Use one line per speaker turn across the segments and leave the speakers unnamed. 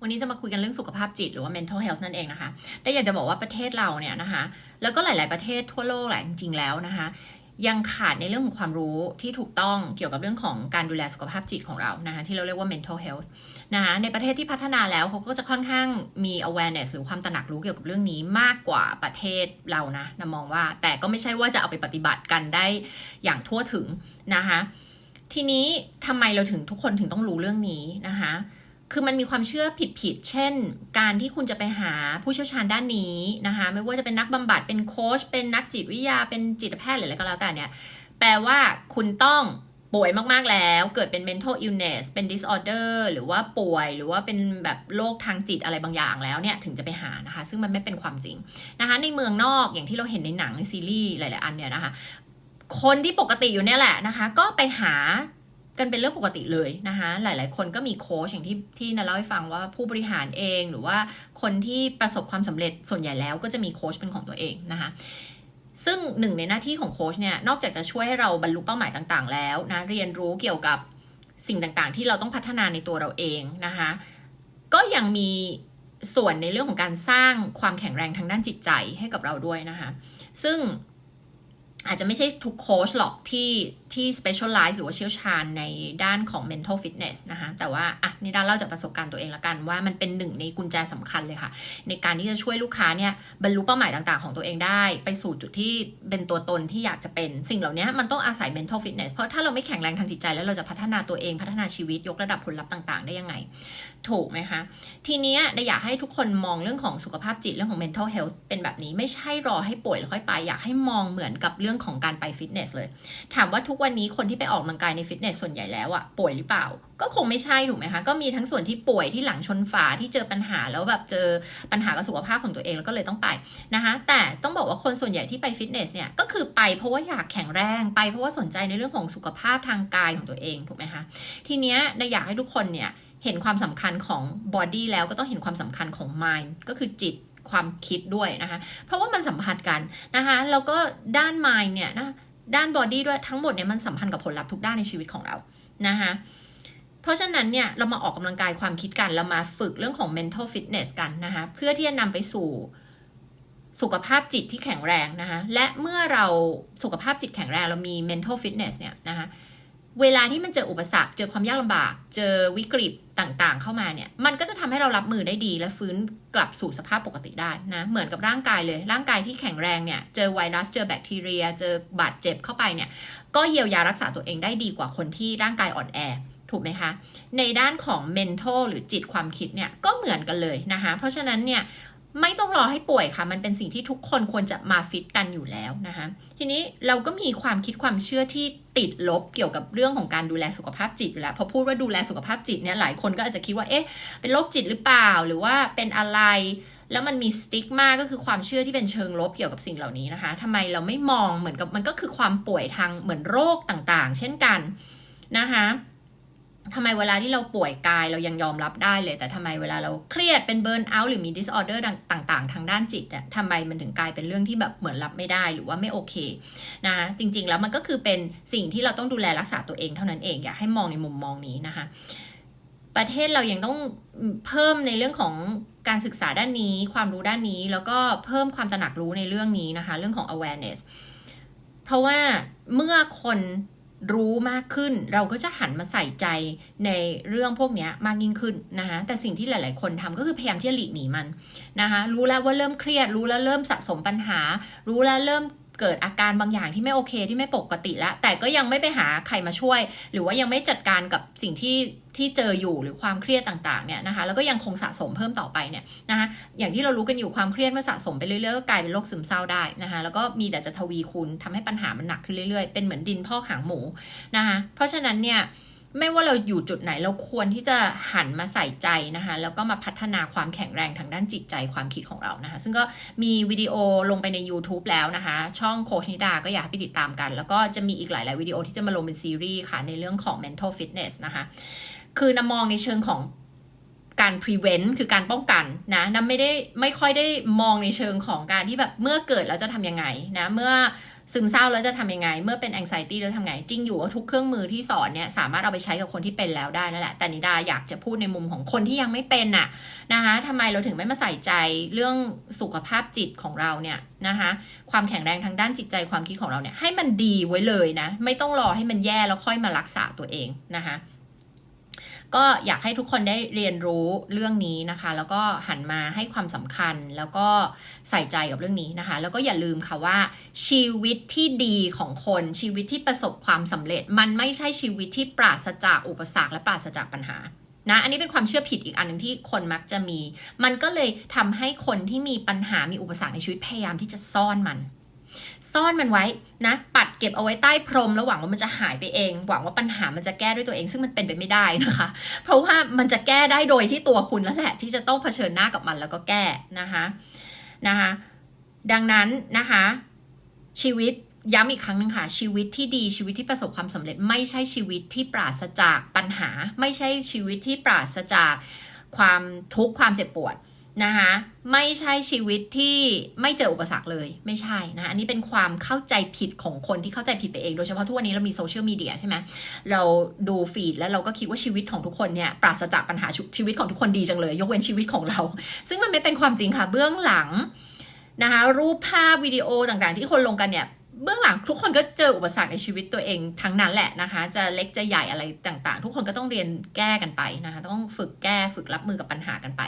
วันนี้จะมาคุยกันเรื่องสุขภาพจิตหรือว่า mental health นั่นเองนะคะแต่อยากจะบอกว่าประเทศเราเนี่ยนะคะ แล้วก็หลาย ๆ ประเทศทั่วโลกแหละจริง ๆ แล้วนะคะ ยังขาดในเรื่องของความรู้ที่ถูกต้องเกี่ยวกับเรื่องของการดูแลสุขภาพจิตของเรานะคะที่เราเรียกว่า mental health นะคะในประเทศที่พัฒนาแล้วเขาก็จะค่อนข้างมี awareness หรือความตระหนักรู้เกี่ยวกับเรื่องนี้มากกว่าประเทศเรานะนะมองว่า แต่ก็ไม่ใช่ว่าจะเอาไปปฏิบัติกันได้อย่างทั่วถึงนะคะทีนี้ทำไมเราถึงทุกคนถึงต้องรู้เรื่องนี้นะคะ คือมันมีความเชื่อผิดๆ เช่น การที่คุณจะไปหาผู้เชี่ยวชาญด้านนี้นะคะ ไม่ว่าจะเป็นนักบำบัด เป็นโค้ช เป็นนักจิตวิทยา เป็นจิตแพทย์หรืออะไรก็แล้วแต่เนี่ย แปลว่าคุณต้องป่วยมากๆแล้ว เกิดเป็น mental illness เป็น disorder หรือว่าป่วย หรือว่าเป็นแบบโรคทางจิตอะไรบางอย่างแล้วเนี่ย ถึงจะไปหานะคะ ซึ่งมันไม่เป็นความจริงนะคะ ในเมืองนอกอย่างที่เราเห็นในหนังในซีรีส์หลาย ๆ อันเนี่ยนะคะ คนที่ปกติอยู่เนี่ยแหละนะคะ ก็ไปหา กันเป็นเรื่องปกติเลยนะคะหลาย ๆ คนก็มีโค้ชอย่างที่ที่นาเล่าให้ฟังว่าผู้บริหารเองหรือว่าคนที่ประสบความสำเร็จส่วนใหญ่แล้วก็จะมีโค้ชเป็นของตัวเองนะคะซึ่งหนึ่งในหน้าที่ของโค้ชเนี่ยนอกจากจะช่วยให้เราบรรลุเป้าหมายต่างๆ แล้วนะเรียนรู้เกี่ยวกับสิ่งต่างๆ ที่เราต้องพัฒนาในตัวเราเองนะคะก็ยังมีส่วนในเรื่องของการสร้างความแข็งแรงทางด้านจิตใจให้กับเราด้วยนะคะซึ่ง อาจจะไม่ใช่ทุกโค้ชหรอกที่ที่ specialize หรือว่าเชี่ยวชาญในด้านของ mental fitness นะคะแต่ว่าอะนี่ด้านเล่าจากประสบการณ์ตัวเองละกันว่ามันเป็นหนึ่งในกุญแจสำคัญเลยค่ะ ในการที่จะช่วยลูกค้าเนี่ยบรรลุเป้าหมายต่างๆ ของตัวเองได้ ไปสู่จุดที่เป็นตัวตนที่อยากจะเป็นสิ่งเหล่านี้มันต้องอาศัย mental fitness เพราะถ้าเราไม่แข็งแรงทางจิตใจแล้วเราจะพัฒนาตัวเองพัฒนาชีวิตยกระดับผลลัพธ์ต่าง ๆ ได้ยังไง ถูกไหมคะทีนี้ได้อยากให้ทุกคนมองเรื่องของสุขภาพจิตเรื่องของ mental health เป็นแบบนี้ไม่ใช่รอให้ป่วยแล้วค่อยไปอยากให้มองเหมือนกับเรื่องของการไปฟิตเนสเลย ถามว่าทุกวันนี้คนที่ไปออกกำลังกายในฟิตเนสส่วนใหญ่แล้วอะป่วยหรือเปล่า ก็คงไม่ใช่ถูกไหมคะก็มีทั้งส่วนที่ป่วยที่หลังชนฝาที่เจอปัญหาแล้วแบบเจอปัญหากับสุขภาพของตัวเองแล้วก็เลยต้องไปนะคะแต่ต้องบอกว่าคนส่วนใหญ่ที่ไปฟิตเนสเนี่ยก็คือไปเพราะว่าอยากแข็งแรงไปเพราะว่าสนใจในเรื่องของสุขภาพทางกายของตัวเองถูกไหมคะทีเนี้ยอยากให้ทุกคนเนี่ยเห็นความสำคัญของ body แล้วก็ต้องเห็นความสำคัญของ mind ก็คือจิต ความคิดด้วยนะคะ เพราะว่ามันสัมพันธ์กันนะคะแล้วก็ด้าน mind เนี่ยนะด้าน body ด้วยทั้งหมดเนี่ยมันสัมพันธ์กับผลลัพธ์ทุกด้านในชีวิตของเรานะคะเพราะฉะนั้นเนี่ยเรามาออกกำลังกายความคิดกัน เรามาฝึกเรื่องของ mental fitness กันนะคะเพื่อที่จะนำไปสู่สุขภาพจิตที่แข็งแรงนะคะและเมื่อเราสุขภาพจิตแข็งแรงเรามี mental fitness เนี่ยนะคะ เวลาที่มันเจออุปสรรค เจอความยากลำบาก เจอวิกฤตต่างๆ เข้ามาเนี่ย มันก็จะทำให้เรารับมือได้ดี และฟื้นกลับสู่สภาพปกติได้นะ เหมือนกับร่างกายเลย ร่างกายที่แข็งแรงเนี่ย เจอไวรัส เจอแบคทีเรีย เจอบาดเจ็บเข้าไปเนี่ย ก็เยียวยารักษาตัวเองได้ดีกว่าคนที่ร่างกายอ่อนแอ ถูกไหมคะ ในด้านของ mental หรือจิตความคิดเนี่ย ก็เหมือนกันเลยนะคะ เพราะฉะนั้นเนี่ย ไม่ต้องรอให้ป่วยค่ะ มันเป็นสิ่งที่ทุกคนควรจะมาฟิตกันอยู่แล้วนะคะทีนี้เราก็มีความคิดความเชื่อที่ติดลบเกี่ยวกับเรื่องของการดูแลสุขภาพจิตอยู่แล้วพอพูดว่าดูแลสุขภาพจิตเนี่ยหลายคนก็อาจจะคิดว่าเอ๊ะเป็นโรคจิตหรือเปล่าหรือว่าเป็นอะไร แล้วมันมีสติ๊กมาก็คือความเชื่อที่เป็นเชิงลบเกี่ยวกับสิ่งเหล่านี้นะคะทำไมเราไม่มองเหมือนกับมันก็คือความป่วยทางเหมือนโรคต่างๆ เช่นกันนะคะ ทำไมเวลาที่เราป่วยกายเรายังยอมรับได้เลย แต่ทำไมเวลาเราเครียดเป็นเบิร์นเอาท์หรือมีดิสออเดอร์ต่าง ๆ ทางด้านจิตอะทำไมมันถึงกลายเป็นเรื่องที่แบบเหมือนรับไม่ได้หรือว่าไม่โอเคนะจริง ๆ แล้วมันก็คือเป็นสิ่งที่เราต้องดูแลรักษาตัวเองเท่านั้นเองอยากให้มองในมุมมองนี้นะคะประเทศเรายังต้องเพิ่มในเรื่องของการศึกษาด้านนี้ ความรู้ด้านนี้ แล้วก็เพิ่มความตระหนักรู้ในเรื่องนี้นะคะ เรื่องของ awareness เพราะว่าเมื่อคน รู้มากขึ้น เราก็จะหันมาใส่ใจในเรื่องพวกนี้มากยิ่งขึ้นนะคะแต่สิ่งที่หลาย ๆ คนทำก็คือพยายามที่จะหลีกหนีมันนะคะรู้แล้วว่าเริ่มเครียด รู้แล้วเริ่มสะสมปัญหา รู้แล้วเริ่ม เกิดอาการบางอย่างที่ไม่โอเคที่ไม่ปกติแล้ว แต่ก็ยังไม่ไปหาใครมาช่วย หรือว่ายังไม่จัดการกับสิ่งที่ที่เจออยู่หรือความเครียดต่างๆเนี่ยนะคะแล้วก็ยังคงสะสมเพิ่มต่อไปเนี่ยนะคะอย่างที่เรารู้กันอยู่ความเครียดเมื่อสะสมไปเรื่อยๆก็กลายเป็นโรคซึมเศร้าได้นะคะแล้วก็มีแต่จะทวีคูณทำให้ปัญหามันหนักขึ้นเรื่อยๆ เป็นเหมือนดินพอกหางหมูนะคะเพราะฉะนั้นเนี่ย ไม่ว่าเราอยู่จุดไหนเราควรที่จะหันมาใส่ใจนะคะ แล้วก็มาพัฒนาความแข็งแรงทางด้านจิตใจความคิดของเรานะคะ ซึ่งก็มีวิดีโอลงไปใน YouTube แล้วนะคะ ช่องโคชนิดาก็อยากให้ไปติดตามกัน แล้วก็จะมีอีกหลาย ๆ วิดีโอที่จะมาลงเป็นซีรีส์ค่ะ ในเรื่องของ mental fitness นะคะ คือนำมองในเชิงของการ prevent คือการป้องกันนะนำไม่ได้ไม่ค่อยได้มองในเชิงของการที่แบบเมื่อเกิดแล้วจะทำยังไงนะเมื่อ ซึมเศร้าแล้วจะทำยังไง เมื่อเป็นแองไซตี้แล้วทำไง จริงอยู่ว่าทุกเครื่องมือที่สอนเนี่ยสามารถเอาไปใช้กับคนที่เป็นแล้วได้นั่นแหละ แต่นิดาอยากจะพูดในมุมของคนที่ยังไม่เป็นน่ะนะคะทำไมเราถึงไม่มาใส่ใจเรื่องสุขภาพจิตของเราเนี่ยนะคะความแข็งแรงทางด้านจิตใจความคิดของเราเนี่ยให้มันดีไว้เลยนะ ไม่ต้องรอให้มันแย่แล้วค่อยมารักษาตัวเองนะคะ ก็อยากให้ทุกคนได้เรียนรู้เรื่องนี้นะคะ แล้วก็หันมาให้ความสำคัญแล้วก็ใส่ใจกับเรื่องนี้นะคะ แล้วก็อย่าลืมค่ะว่า ชีวิตที่ดีของคนชีวิตที่ประสบความสำเร็จ มันไม่ใช่ชีวิตที่ปราศจากอุปสรรคและปราศจากปัญหานะอันนี้เป็นความเชื่อผิดอีกอันหนึ่งที่คนมักจะมี มันก็เลยทำให้คนที่มีปัญหามีอุปสรรคในชีวิตพยายามที่จะซ่อนมัน ซ่อนมันไว้นะ ปัดเก็บเอาไว้ใต้พรมแล้วหวังว่ามันจะหายไปเอง หวังว่าปัญหามันจะแก้ด้วยตัวเอง ซึ่งมันเป็นไปไม่ได้นะคะ เพราะว่ามันจะแก้ได้โดยที่ตัวคุณแล้วแหละ ที่จะต้องเผชิญหน้ากับมันแล้วก็แก้นะคะนะคะ ดังนั้นนะคะ ชีวิตย้ำอีกครั้งหนึ่งค่ะ ชีวิตที่ดีชีวิตที่ประสบความสำเร็จ ไม่ใช่ชีวิตที่ปราศจากปัญหา ไม่ใช่ชีวิตที่ปราศจากความทุกข์ความเจ็บปวด นะคะไม่ใช่ชีวิตที่ไม่เจออุปสรรคเลยไม่ใช่นะอันนี้เป็นความเข้าใจผิดของคนที่เข้าใจผิดไปเอง โดยเฉพาะทุกวันนี้เรามีโซเชียลมีเดียใช่ไหมเราดูฟีดแล้วเราก็คิดว่าชีวิตของทุกคนเนี่ยปราศจากปัญหาชีวิตของทุกคนดีจังเลย ยกเว้นชีวิตของเรา ซึ่งมันไม่เป็นความจริงค่ะเบื้องหลังนะคะรูปภาพวิดีโอต่างๆ ที่คนลงกันเนี่ย เบื้องหลังทุกคนก็เจออุปสรรคในชีวิตตัวเองทั้งนั้นแหละนะคะ จะเล็กจะใหญ่อะไรต่างๆ ทุกคนก็ต้องเรียนแก้กันไปนะคะ ต้องฝึกแก้ฝึกรับมือกับปัญหากันไป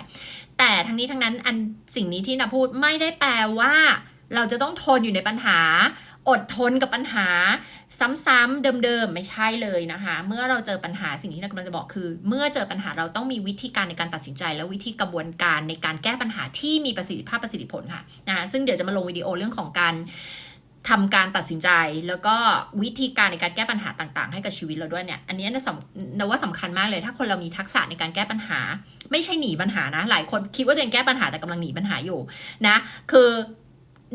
แต่ทั้งนี้ทั้งนั้นอันสิ่งนี้ที่นาพูดไม่ได้แปลว่า เราจะต้องทนอยู่ในปัญหา อดทนกับปัญหา ซ้ำๆเดิมๆไม่ใช่เลยนะคะ เมื่อเราเจอปัญหาสิ่งที่นากำลังจะบอกคือ เมื่อเจอปัญหาเราต้องมีวิธีการในการตัดสินใจ และวิธีกระบวนการในการแก้ปัญหาที่มีประสิทธิภาพประสิทธิผลค่ะนะคะซึ่งเดี๋ยวจะมาลงวิดีโอเรื่องของการ ทำการตัดสินใจแล้วก็วิธีการในการแก้ปัญหาต่างๆ ให้กับชีวิตเราด้วยเนี่ย อันนี้นะสำนะว่าสำคัญมากเลย ถ้าคนเรามีทักษะในการแก้ปัญหา ไม่ใช่หนีปัญหานะ หลายคนคิดว่าตัวเองแก้ปัญหาแต่กำลังหนีปัญหาอยู่นะ คือ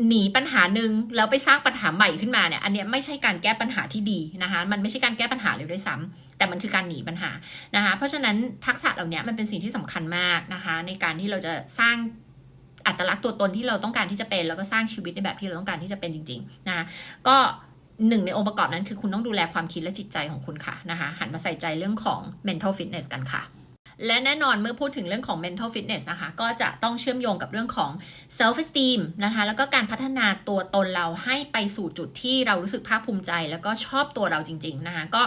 หนีปัญหาหนึ่งแล้วไปสร้างปัญหาใหม่ขึ้นมาเนี่ย อันนี้ไม่ใช่การแก้ปัญหาที่ดีนะคะ มันไม่ใช่การแก้ปัญหาเลยด้วยซ้ำแต่มันคือการหนีปัญหานะคะ เพราะฉะนั้นทักษะเหล่านี้มันเป็นสิ่งที่สำคัญมากนะคะ ในการที่เราจะสร้าง อัตลักษณ์ตัวตนที่เราต้องการที่จะเป็น แล้วก็สร้างชีวิตในแบบที่เราต้องการที่จะเป็นจริง ๆ นะก็หนึ่งในองค์ประกอบนั้นคือคุณต้องดูแลความคิดและจิตใจของคุณค่ะนะคะหันมาใส่ใจเรื่องของ mental fitness กันค่ะ และแน่นอนเมื่อพูดถึงเรื่องของ mental fitness นะคะ ก็จะต้องเชื่อมโยงกับเรื่องของ self esteem นะคะ แล้วก็การพัฒนาตัวตนเราให้ไปสู่จุดที่เรารู้สึกภาคภูมิใจ แล้วก็ชอบตัวเราจริง ๆ นะคะ ก็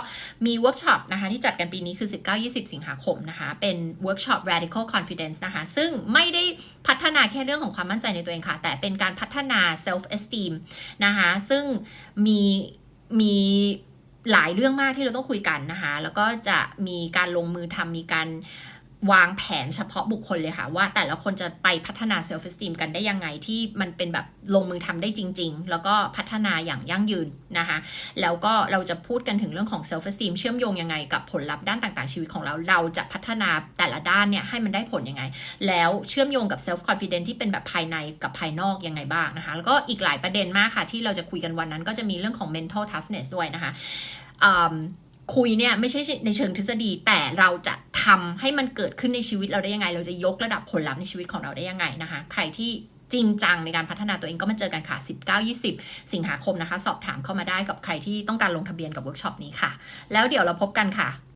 มีเวิร์กช็อปนะคะ ที่จัดกันปีนี้คือ 19-20 สิงหาคมนะคะ เป็นเวิร์กช็อป radical confidence นะคะ ซึ่งไม่ได้พัฒนาแค่เรื่องของความมั่นใจในตัวเองค่ะ แต่เป็นการพัฒนา self esteem นะคะ ซึ่งมีมี หลายเรื่องมากที่เราต้องคุยกันนะคะ แล้วก็จะมีการลงมือทำมีการ วางแผนเฉพาะบุคคลเลยค่ะ ว่าแต่ละคนจะไปพัฒนาเซลฟ์ส t ีมกันได้ยังไงที่มันเป็นแบบลงมือทำได้จริง ๆ แล้วก็พัฒนาอย่างยั่งยืนนะคะ แล้วก็เราจะพูดกันถึงเรื่องของเซลฟ์ส t ีมเชื่อมโยงยังไงกับผลลัพธ์ด้านต่างๆชีวิตของเรา เราจะพัฒนาแต่ละด้านเนี่ยให้มันได้ผลยังไง แล้วเชื่อมโยงกับเซลฟ์คอนฟิเดนที่เป็นแบบภายในกับภายนอกยังไงบ้างนะคะ แล้วก็อีกหลายประเด็นมากค่ะ ที่เราจะคุยกันวันนั้น ก็จะมีเรื่องของ mental toughness ด้วยนะคะ คุยเนี่ยไม่ใช่ในเชิงทฤษฎีแต่เราจะทำให้มันเกิดขึ้นในชีวิตเราได้ยังไง เราจะยกระดับผลลัพธ์ในชีวิตของเราได้ยังไงนะคะ ใครที่จริงจังในการพัฒนาตัวเองก็มาเจอกันค่ะ 19-20 สิงหาคมนะคะ สอบถามเข้ามาได้กับใครที่ต้องการลงทะเบียนกับเวิร์กช็อปนี้ค่ะ แล้วเดี๋ยวเราพบกันค่ะ